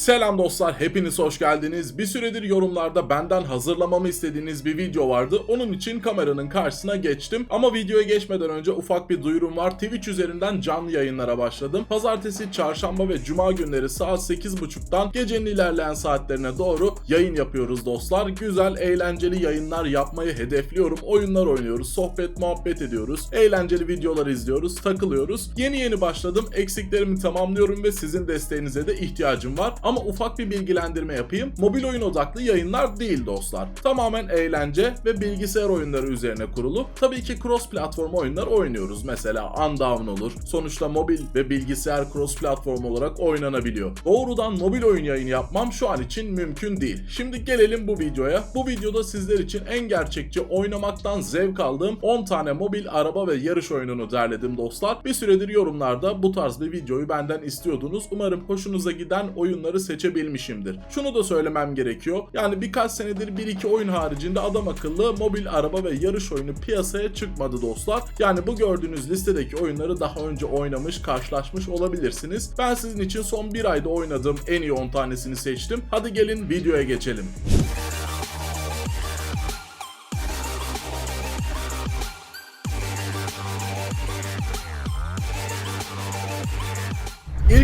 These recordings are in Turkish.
Selam dostlar, hepiniz hoş geldiniz. Bir süredir yorumlarda benden hazırlamamı istediğiniz bir video vardı. Onun için kameranın karşısına geçtim. Ama videoya geçmeden önce ufak bir duyurum var. Twitch üzerinden canlı yayınlara başladım. Pazartesi, çarşamba ve cuma günleri saat 8.30'dan gecenin ilerleyen saatlerine doğru yayın yapıyoruz dostlar. Güzel, eğlenceli yayınlar yapmayı hedefliyorum. Oyunlar oynuyoruz, sohbet, muhabbet ediyoruz. Eğlenceli videolar izliyoruz, takılıyoruz. Yeni yeni başladım. Eksiklerimi tamamlıyorum ve sizin desteğinize de ihtiyacım var. Ufak bir bilgilendirme yapayım. Mobil oyun odaklı yayınlar değil dostlar. Tamamen eğlence ve bilgisayar oyunları üzerine kurulu. Tabii ki cross platform oyunlar oynuyoruz. Mesela Undown olur. Sonuçta mobil ve bilgisayar cross platform olarak oynanabiliyor. Doğrudan mobil oyun yayını yapmam şu an için mümkün değil. Şimdi gelelim bu videoya. Bu videoda sizler için en gerçekçi oynamaktan zevk aldığım 10 tane mobil araba ve yarış oyununu derledim dostlar. Bir süredir yorumlarda bu tarz bir videoyu benden istiyordunuz. Umarım hoşunuza giden oyunları seçebilmişimdir. Şunu da söylemem gerekiyor. Yani birkaç senedir 1-2 oyun haricinde adam akıllı mobil araba ve yarış oyunu piyasaya çıkmadı dostlar. Yani bu gördüğünüz listedeki oyunları daha önce oynamış, karşılaşmış olabilirsiniz. Ben sizin için son bir ayda oynadığım en iyi 10 tanesini seçtim. Hadi gelin videoya geçelim.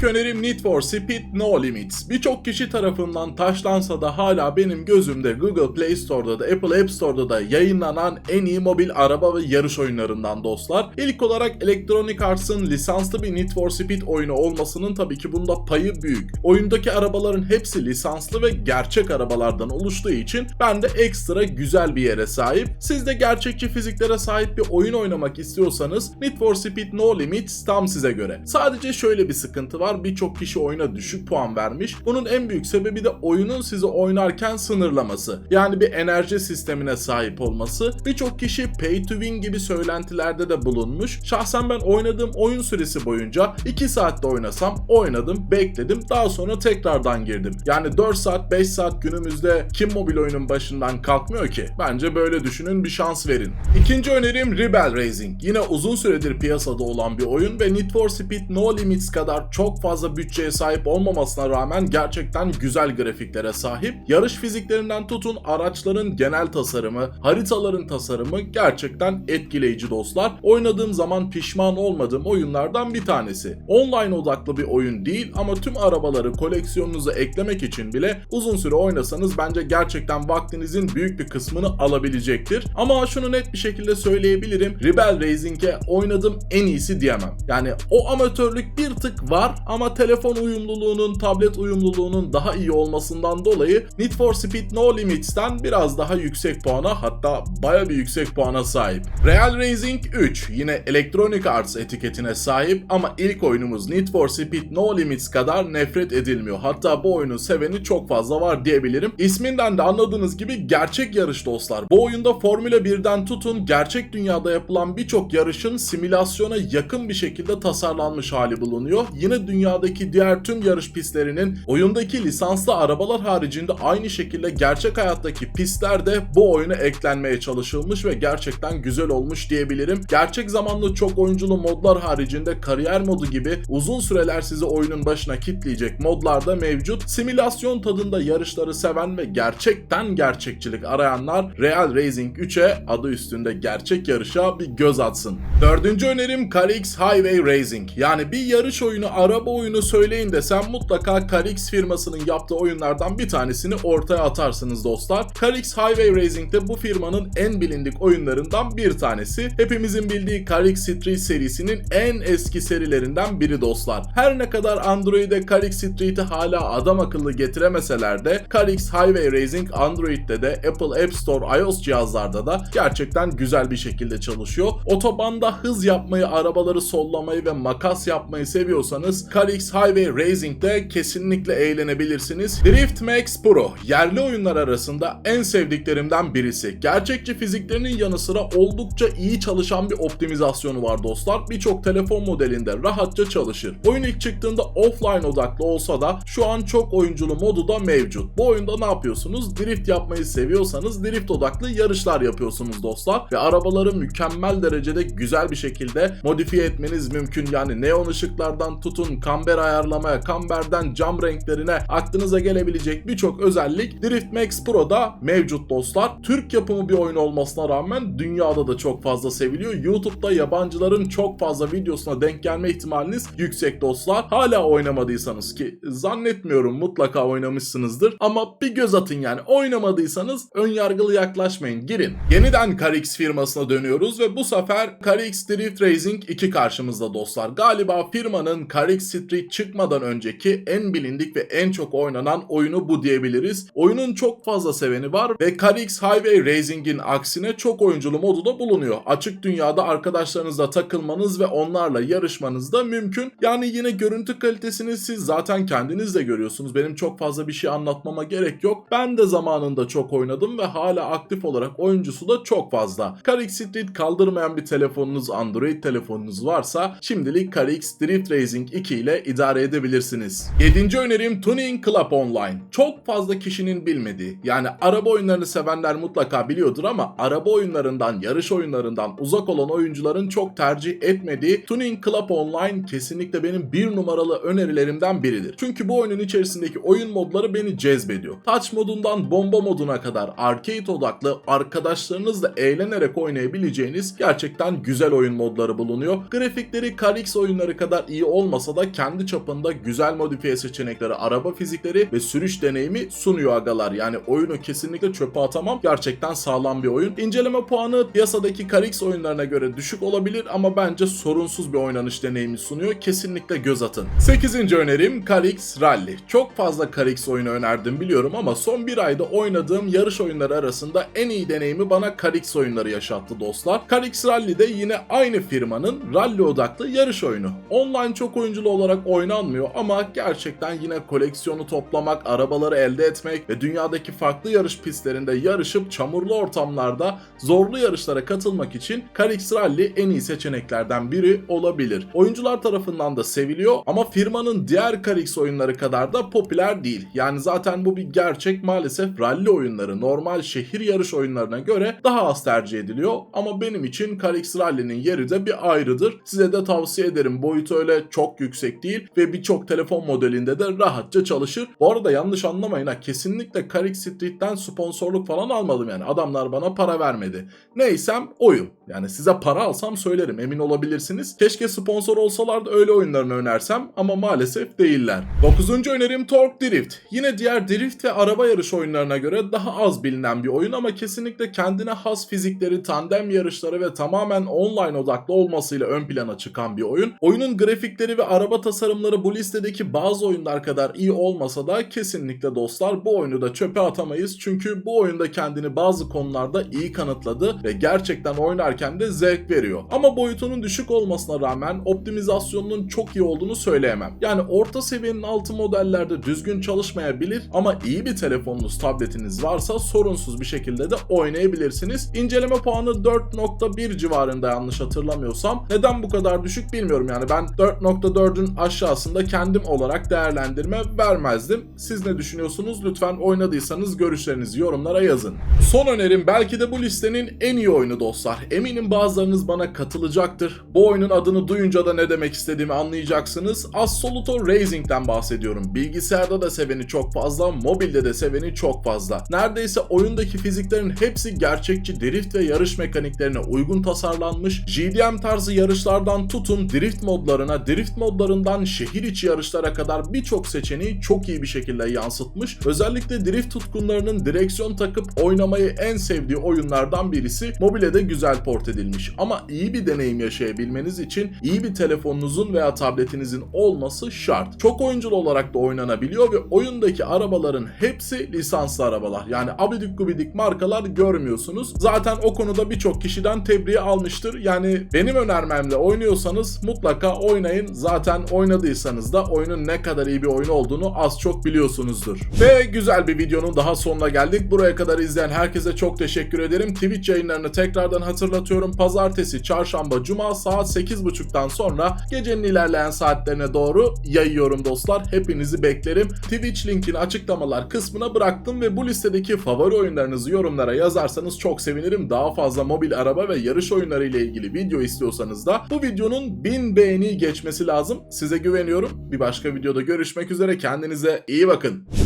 İlk önerim Need for Speed No Limits. Birçok kişi tarafından taşlansa da hala benim gözümde Google Play Store'da da Apple App Store'da da yayınlanan en iyi mobil araba ve yarış oyunlarından dostlar. İlk olarak Electronic Arts'ın lisanslı bir Need for Speed oyunu olmasının tabii ki bunda payı büyük. Oyundaki arabaların hepsi lisanslı ve gerçek arabalardan oluştuğu için bende ekstra güzel bir yere sahip. Siz de gerçekçi fiziklere sahip bir oyun oynamak istiyorsanız Need for Speed No Limits tam size göre. Sadece şöyle bir sıkıntı var. Birçok kişi oyuna düşük puan vermiş. Bunun en büyük sebebi de oyunun sizi oynarken sınırlaması. Yani bir enerji sistemine sahip olması. Birçok kişi pay to win gibi söylentilerde de bulunmuş. Şahsen ben oynadığım oyun süresi boyunca 2 saatte oynasam oynadım, bekledim. Daha sonra tekrardan girdim. Yani 4 saat, 5 saat günümüzde kim mobil oyunun başından kalkmıyor ki? Bence böyle düşünün bir şans verin. İkinci önerim Rebel Racing. Yine uzun süredir piyasada olan bir oyun ve Need for Speed No Limits kadar çok fazla bütçeye sahip olmamasına rağmen gerçekten güzel grafiklere sahip. Yarış fiziklerinden tutun araçların genel tasarımı, haritaların tasarımı gerçekten etkileyici dostlar. Oynadığım zaman pişman olmadığım oyunlardan bir tanesi. Online odaklı bir oyun değil ama tüm arabaları koleksiyonunuza eklemek için bile uzun süre oynasanız bence gerçekten vaktinizin büyük bir kısmını alabilecektir. Ama şunu net bir şekilde söyleyebilirim. Rebel Racing'e oynadığım en iyisi diyemem. Yani o amatörlük bir tık var ama telefon uyumluluğunun, tablet uyumluluğunun daha iyi olmasından dolayı Need for Speed No Limits'ten biraz daha yüksek puana hatta baya bir yüksek puana sahip. Real Racing 3 yine Electronic Arts etiketine sahip ama ilk oyunumuz Need for Speed No Limits kadar nefret edilmiyor. Hatta bu oyunu seveni çok fazla var diyebilirim. İsminden de anladığınız gibi gerçek yarış dostlar. Bu oyunda Formula 1'den tutun gerçek dünyada yapılan birçok yarışın simülasyona yakın bir şekilde tasarlanmış hali bulunuyor. Yine dünyadaki diğer tüm yarış pistlerinin oyundaki lisanslı arabalar haricinde aynı şekilde gerçek hayattaki pistler de bu oyuna eklenmeye çalışılmış ve gerçekten güzel olmuş diyebilirim. Gerçek zamanlı çok oyunculu modlar haricinde kariyer modu gibi uzun süreler sizi oyunun başına kitleyecek modlar da mevcut. Simülasyon tadında yarışları seven ve gerçekten gerçekçilik arayanlar Real Racing 3'e adı üstünde gerçek yarışa bir göz atsın. Dördüncü önerim CarX Highway Racing. Yani bir yarış oyunu, araba oyunu söyleyin desem mutlaka CarX firmasının yaptığı oyunlardan bir tanesini ortaya atarsınız dostlar. CarX Highway Racing de bu firmanın en bilindik oyunlarından bir tanesi. Hepimizin bildiği CarX Street serisinin en eski serilerinden biri dostlar. Her ne kadar Android'e CarX Street'i hala adam akıllı getiremeseler de CarX Highway Racing Android'de de Apple App Store iOS cihazlarda da gerçekten güzel bir şekilde çalışıyor. Otobanda hız yapmayı, arabaları sollamayı ve makas yapmayı seviyorsanız CarX Highway Racing'de kesinlikle eğlenebilirsiniz. Drift Max Pro yerli oyunlar arasında en sevdiklerimden birisi. Gerçekçi fiziklerinin yanı sıra oldukça iyi çalışan bir optimizasyonu var dostlar. Birçok telefon modelinde rahatça çalışır. Oyun ilk çıktığında offline odaklı olsa da şu an çok oyunculu modu da mevcut. Bu oyunda ne yapıyorsunuz? Drift yapmayı seviyorsanız drift odaklı yarışlar yapıyorsunuz dostlar ve arabaları mükemmel derecede güzel bir şekilde modifiye etmeniz mümkün. Yani neon ışıklardan tutun kamber ayarlamaya, kamberden cam renklerine aklınıza gelebilecek birçok özellik Drift Max Pro'da mevcut dostlar. Türk yapımı bir oyun olmasına rağmen dünyada da çok fazla seviliyor. YouTube'da yabancıların çok fazla videosuna denk gelme ihtimaliniz yüksek dostlar. Hala oynamadıysanız ki zannetmiyorum mutlaka oynamışsınızdır ama bir göz atın yani oynamadıysanız ön yargılı yaklaşmayın girin. Yeniden CarX firmasına dönüyoruz ve bu sefer CarX Drift Racing 2 karşımızda dostlar. Galiba firmanın CarX Street çıkmadan önceki en bilindik ve en çok oynanan oyunu bu diyebiliriz. Oyunun çok fazla seveni var ve CarX Highway Racing'in aksine çok oyunculu modu da bulunuyor. Açık dünyada arkadaşlarınızla takılmanız ve onlarla yarışmanız da mümkün. Yani yine görüntü kalitesini siz zaten kendiniz de görüyorsunuz. Benim çok fazla bir şey anlatmama gerek yok. Ben de zamanında çok oynadım ve hala aktif olarak oyuncusu da çok fazla. CarX Street kaldırmayan bir telefonunuz, Android telefonunuz varsa şimdilik CarX Drift Racing 2 ile idare edebilirsiniz. 7. önerim Tuning Club Online. Çok fazla kişinin bilmediği, yani araba oyunlarını sevenler mutlaka biliyordur ama araba oyunlarından, yarış oyunlarından uzak olan oyuncuların çok tercih etmediği Tuning Club Online kesinlikle benim bir numaralı önerilerimden biridir. Çünkü bu oyunun içerisindeki oyun modları beni cezbediyor. Touch modundan bomba moduna kadar arcade odaklı arkadaşlarınızla eğlenerek oynayabileceğiniz gerçekten güzel oyun modları bulunuyor. Grafikleri CarX oyunları kadar iyi olmasa da kendi çapında güzel modifiye seçenekleri, araba fizikleri ve sürüş deneyimi sunuyor agalar. Yani oyunu kesinlikle çöpe atamam. Gerçekten sağlam bir oyun. İnceleme puanı piyasadaki CarX oyunlarına göre düşük olabilir ama bence sorunsuz bir oynanış deneyimi sunuyor. Kesinlikle göz atın. 8. önerim CarX Rally. Çok fazla CarX oyunu önerdim biliyorum ama son bir ayda oynadığım yarış oyunları arasında en iyi deneyimi bana CarX oyunları yaşattı dostlar. CarX Rally de yine aynı firmanın rally odaklı yarış oyunu. Online çok oyunculu olarak oynanmıyor ama gerçekten yine koleksiyonu toplamak, arabaları elde etmek ve dünyadaki farklı yarış pistlerinde yarışıp çamurlu ortamlarda zorlu yarışlara katılmak için CarX Rally en iyi seçeneklerden biri olabilir. Oyuncular tarafından da seviliyor ama firmanın diğer CarX oyunları kadar da popüler değil. Yani zaten bu bir gerçek maalesef rally oyunları normal şehir yarış oyunlarına göre daha az tercih ediliyor ama benim için CarX Rally'nin yeri de bir ayrıdır. Size de tavsiye ederim. Boyutu öyle çok yüksek değil ve birçok telefon modelinde de rahatça çalışır. Bu arada yanlış anlamayın ha kesinlikle CarX Street'ten sponsorluk falan almadım yani. Adamlar bana para vermedi. Neysem oyum. Yani size para alsam söylerim emin olabilirsiniz. Keşke sponsor olsalardı öyle oyunlarını önersem ama maalesef değiller. 9. önerim Torque Drift. Yine diğer drift ve araba yarış oyunlarına göre daha az bilinen bir oyun ama kesinlikle kendine has fizikleri, tandem yarışları ve tamamen online odaklı olmasıyla ön plana çıkan bir oyun. Oyunun grafikleri ve araba tasarımları bu listedeki bazı oyunlar kadar iyi olmasa da kesinlikle dostlar bu oyunu da çöpe atamayız. Çünkü bu oyunda kendini bazı konularda iyi kanıtladı ve gerçekten oynarken de zevk veriyor. Ama boyutunun düşük olmasına rağmen optimizasyonunun çok iyi olduğunu söyleyemem. Yani orta seviyenin altı modellerde düzgün çalışmayabilir ama iyi bir telefonunuz, tabletiniz varsa sorunsuz bir şekilde de oynayabilirsiniz. İnceleme puanı 4.1 civarında yanlış hatırlamıyorsam. Neden bu kadar düşük bilmiyorum yani ben 4.4'ün aşağısında kendim olarak değerlendirme vermezdim. Siz ne düşünüyorsunuz? Lütfen oynadıysanız görüşlerinizi yorumlara yazın. Son önerim belki de bu listenin en iyi oyunu dostlar. Eminim bazılarınız bana katılacaktır. Bu oyunun adını duyunca da ne demek istediğimi anlayacaksınız. Assoluto Racing'den bahsediyorum. Bilgisayarda da seveni çok fazla, mobilde de seveni çok fazla. Neredeyse oyundaki fiziklerin hepsi gerçekçi drift ve yarış mekaniklerine uygun tasarlanmış. GDM tarzı yarışlardan tutun drift modlarına, drift modlarından şehir içi yarışlara kadar birçok seçeneği çok iyi bir şekilde yansıtmış. Özellikle drift tutkunlarının direksiyon takıp oynamayı en sevdiği oyunlardan birisi mobile de güzel port edilmiş. Ama iyi bir deneyim yaşayabilmeniz için iyi bir telefonunuzun veya tabletinizin olması şart. Çok oyunculu olarak da oynanabiliyor ve oyundaki arabaların hepsi lisanslı arabalar. Yani abidik gubidik markalar görmüyorsunuz. Zaten o konuda birçok kişiden tebriği almıştır. Yani benim önermemle oynuyorsanız mutlaka oynayın. Zaten oynadıysanız da oyunun ne kadar iyi bir oyun olduğunu az çok biliyorsunuzdur. Ve güzel bir videonun daha sonuna geldik. Buraya kadar izleyen herkese çok teşekkür ederim. Twitch yayınlarını tekrardan hatırlatıyorum. Pazartesi, çarşamba, cuma saat 8.30'dan sonra gecenin ilerleyen saatlerine doğru yayıyorum dostlar. Hepinizi beklerim. Twitch linkini açıklamalar kısmına bıraktım ve bu listedeki favori oyunlarınızı yorumlara yazarsanız çok sevinirim. Daha fazla mobil araba ve yarış oyunları ile ilgili video istiyorsanız da bu videonun 1000 beğeni geçmesi lazım. Size güveniyorum. Bir başka videoda görüşmek üzere. Kendinize iyi bakın.